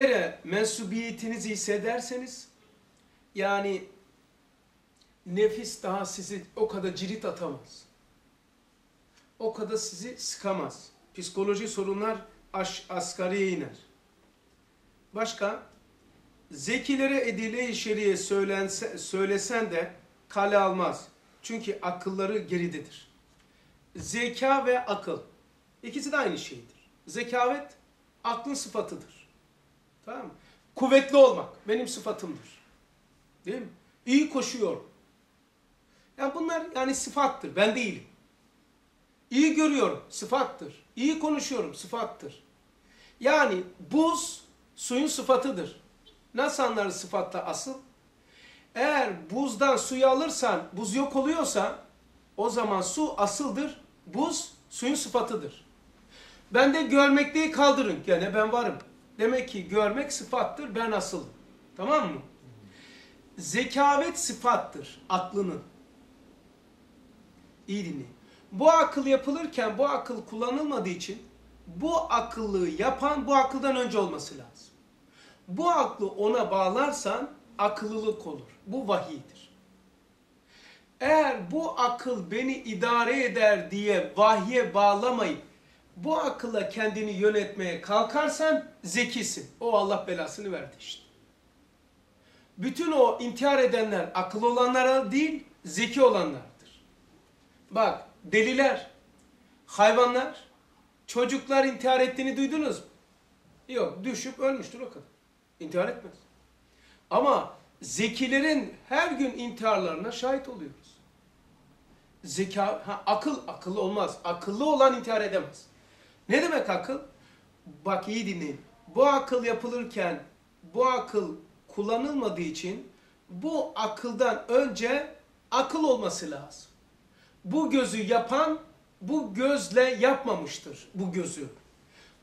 yere mensubiyetinizi hissederseniz yani nefis daha sizi o kadar cirit atamaz. O kadar sizi sıkamaz. Psikoloji sorunlar aş, asgariye iner. Başka? Zekilere edile-i şeriye söylense, söylesen de kale almaz. Çünkü akılları geridedir. Zeka ve akıl. ikisi de aynı şeydir. Zekavet aklın sıfatıdır. Tamam mı? Kuvvetli olmak benim sıfatımdır. Değil mi? İyi koşuyorum. Yani bunlar yani sıfattır. Ben değilim. İyi görüyorum. Sıfattır. İyi konuşuyorum. Sıfattır. Yani buz suyun sıfatıdır. Nasıl anlarız sıfatta asıl? Eğer buzdan suyu alırsan buz yok oluyorsa o zaman su asıldır. Buz suyun sıfatıdır. Ben de görmekteyi kaldırın. Gene ben varım. Demek ki görmek sıfattır. Ben asılım. Tamam mı? Zekavet sıfattır. Aklının. İyi dinleyin. Bu akıl yapılırken bu akıl kullanılmadığı için bu akıllı yapan bu akıldan önce olması lazım. Bu aklı ona bağlarsan akıllılık olur. Bu vahiydir. Eğer bu akıl beni idare eder diye vahye bağlamayıp bu akılla kendini yönetmeye kalkarsan zekisin. O Allah belasını verdi işte. Bütün o intihar edenler akıl olanlara değil, zeki olanlardır. Bak deliler, hayvanlar, çocuklar intihar ettiğini duydunuz mu? Yok düşüp ölmüştür o kadar. İntihar etmez. Ama zekilerin her gün intiharlarına şahit oluyoruz. Zeka, ha, akıl, akıl olmaz. Akıllı olan intihar edemez. Ne demek akıl? Bak iyi dinleyin. Bu akıl yapılırken bu akıl kullanılmadığı için bu akıldan önce akıl olması lazım. Bu gözü yapan bu gözle yapmamıştır bu gözü.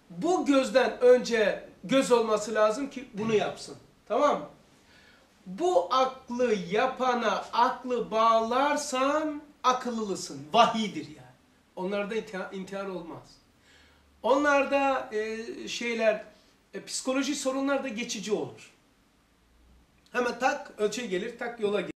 Bu gözden önce göz olması lazım ki bunu yapsın. Tamam? Bu aklı yapana aklı bağlarsan akıllılısın. Vahidir yani. Onlarda intihar olmaz. Onlarda e, şeyler, e, psikoloji sorunlar da geçici olur. Hemen tak ölçü gelir, tak yola gelir.